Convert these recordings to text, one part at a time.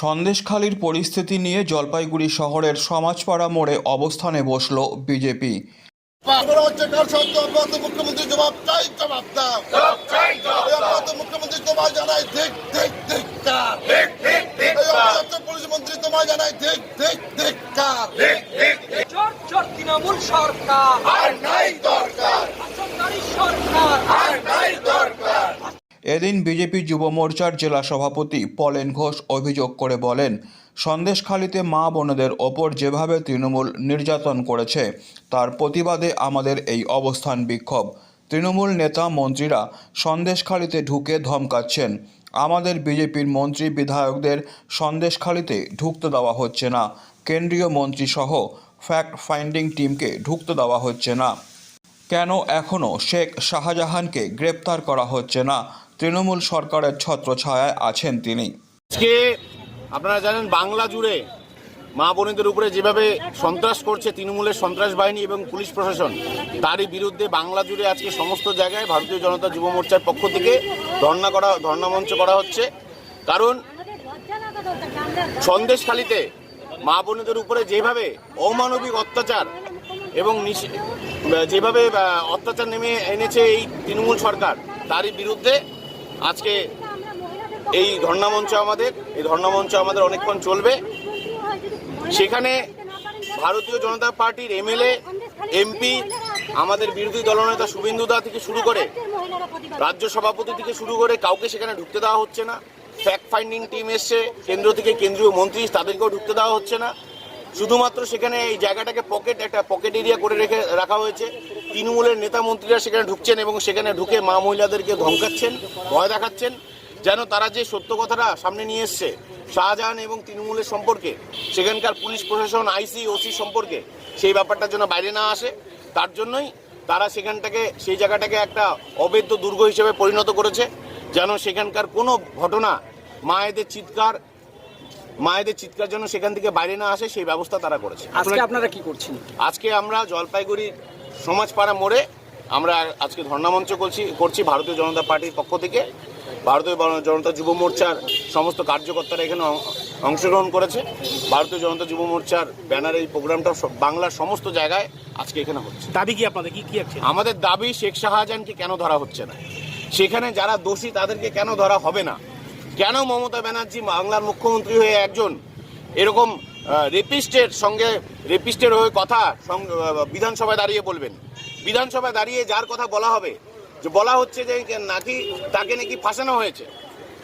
সন্দেশখালির পরিস্থিতি নিয়ে জলপাইগুড়ি শহরের সমাজপাড়া মোড়ে অবস্থানে বসল বিজেপি। আমরা হচ্ছে কার সত্য অব্যাহত মুখ্যমন্ত্রী জবাব চাই জবাব দাও। এই অব্যাহত মুখ্যমন্ত্রী তোমায় জানাই ঠিক ঠিক ঠিক কার। এই অব্যাহত পুলিশ মন্ত্রী তোমায় জানাই ঠিক ঠিক ঠিক কার। চোর চোর তৃণমূল সরকার। আর নাই দরকার। সরকার। আর নাই দরকার এদিন বিজেপি যুব মোর্চার জেলা সভাপতি পলেন ঘোষ অভিযোগ করে বলেন, সন্দেশখালিতে মা বোনেদের ওপর যেভাবে তৃণমূল নির্যাতন করেছে, তার প্রতিবাদে আমাদের এই অবস্থান বিক্ষোভ। তৃণমূল নেতা মন্ত্রীরা সন্দেশখালিতে ঢুকে ধমকাচ্ছেন। আমাদের বিজেপির মন্ত্রী বিধায়কদের সন্দেশখালিতে ঢুকতে দেওয়া হচ্ছে না। কেন্দ্রীয় মন্ত্রী সহ ফ্যাক্ট ফাইন্ডিং টিমকে ঢুকতে দেওয়া হচ্ছে না। কেন এখনও শেখ শাহজাহানকে গ্রেপ্তার করা হচ্ছে না? তৃণমূল সরকারের ছত্রছায়ায় আছেন তিনি। আজকে আপনারা জানেন বাংলা জুড়ে মা বোনেদের উপরে যেভাবে সন্ত্রাস করছে তৃণমূলের সন্ত্রাস বাহিনী এবং পুলিশ প্রশাসন, তারই বিরুদ্ধে বাংলা জুড়ে আজকে সমস্ত জায়গায় ভারতীয় জনতা যুব মোর্চার পক্ষ থেকে ধর্ণা করা, ধর্ণা মঞ্চ করা হচ্ছে। কারণ সন্দেশখালিতে মা বোনেদের উপরে যেভাবে অমানবিক অত্যাচার এবং যেভাবে অত্যাচার নেমে এনেছে এই তৃণমূল সরকার, তারই বিরুদ্ধে আজকে এই ধর্ণামঞ্চ আমাদের, এই ধর্ণামঞ্চ আমাদের অনেকক্ষণ চলবে। সেখানে ভারতীয় জনতা পার্টির এমএলএ, এমপি, আমাদের বিরোধী দলনেতা শুভেন্দু দা থেকে শুরু করে রাজ্য সভাপতি থেকে শুরু করে কাউকে সেখানে ঢুকতে দেওয়া হচ্ছে না। ফ্যাক্ট ফাইন্ডিং টিম এসছে, কেন্দ্র থেকে কেন্দ্রীয় মন্ত্রী তাদেরকেও ঢুকতে দেওয়া হচ্ছে না। শুধুমাত্র সেখানে এই জায়গাটাকে পকেট একটা পকেট এরিয়া করে রেখে রাখা হয়েছে। তৃণমূলের নেতা মন্ত্রীরা সেখানে ঢুকছেন এবং সেখানে ঢুকে মা মহিলাদেরকে ধমকাচ্ছেন ভয় দেখাচ্ছেন যেন তারা যে সত্য কথাটা সামনে নিয়ে এসছে শাহজাহান এবং তৃণমূলের সম্পর্কে সেখানকার পুলিশ প্রশাসন আইসি ওসি সম্পর্কে সেই ব্যাপারটা যেন বাইরে না আসে। তার জন্যই তারা সেখানটাকে সেই জায়গাটাকে একটা অবৈধ দুর্গ হিসেবে পরিণত করেছে যেন সেখানকার কোনো ঘটনা মায়েদের চিৎকার মায়েদের চিৎকার যেন সেখান থেকে বাইরে না আসে সেই ব্যবস্থা তারা করেছে। আজকে আপনারা কি করছেন? আজকে আমরা জলপাইগুড়ি সমাজপাড়া মোড়ে আমরা আজকে ধর্ণামঞ্চ করছি করছি ভারতীয় জনতা পার্টির পক্ষ থেকে। ভারতীয় জনতা যুব মোর্চার সমস্ত কার্যকর্তারা এখানে অংশগ্রহণ করেছে। ভারতীয় জনতা যুব মোর্চার ব্যানারে এই প্রোগ্রামটা বাংলার সমস্ত জায়গায় আজকে এখানে হচ্ছে। দাবি কি আপনাদের? কি কি আছে? আমাদের দাবি শেখ শাহজাহানকে কেন ধরা হচ্ছে না? সেখানে যারা দোষী তাদেরকে কেন ধরা হবে না? কেন মমতা ব্যানার্জি বাংলার মুখ্যমন্ত্রী হয়ে একজন এরকম রেপিস্টের সঙ্গে রেপিস্টের হয়ে কথা বিধানসভায় দাঁড়িয়ে বলবেন। বিধানসভায় দাঁড়িয়ে যার কথা বলা হবে, যে বলা হচ্ছে যে নাকি তাকে নাকি ফাঁসানো হয়েছে।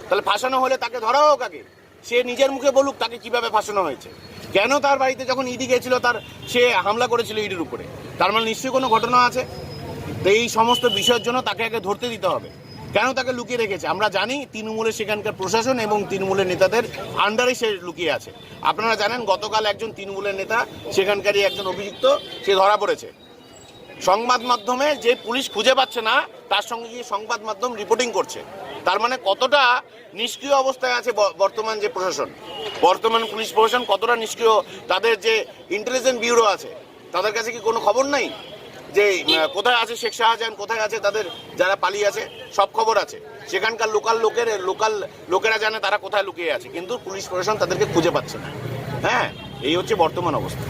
তাহলে ফাঁসানো হলে তাকে ধরা হোক আগে। সে নিজের মুখে বলুক তাকে কীভাবে ফাঁসানো হয়েছে। কেন তার বাড়িতে যখন ইডি গেছিল, তার, সে হামলা করেছিল ইডির উপরে। তার মানে নিশ্চয়ই কোনো ঘটনা আছে? তো এই সমস্ত বিষয়ের জন্য তাকে আগে ধরতে দিতে হবে। কেন তাকে লুকিয়ে রেখেছে? আমরা জানি তৃণমূলের সেখানকার প্রশাসন এবং তৃণমূলের নেতাদের আন্ডারে সে লুকিয়ে আছে। আপনারা জানেন গতকাল একজন তৃণমূলের নেতা, সেখানকারই একজন অভিযুক্ত, সে ধরা পড়েছে। সংবাদ মাধ্যমে যে পুলিশ খুঁজে পাচ্ছে না, তার সঙ্গে গিয়ে সংবাদ মাধ্যম রিপোর্টিং করছে। তার মানে কতটা নিষ্ক্রিয় অবস্থায় আছে বর্তমান যে প্রশাসন? বর্তমান পুলিশ প্রশাসন কতটা নিষ্ক্রিয়? তাদের যে ইন্টেলিজেন্স ব্যুরো আছে, তাদের কাছে কি কোনো খবর নাই? যে কোথায় আছে শেখ শাহজাহান, কোথায় আছে তাদের যারা পালিয়ে আছে, সব খবর আছে। সেখানকার লোকাল লোকের লোকাল লোকেরা জানে তারা কোথায় লুকিয়ে আছে, কিন্তু পুলিশ প্রশাসন তাদেরকে খুঁজে পাচ্ছে না। হ্যাঁ এই হচ্ছে বর্তমান অবস্থা।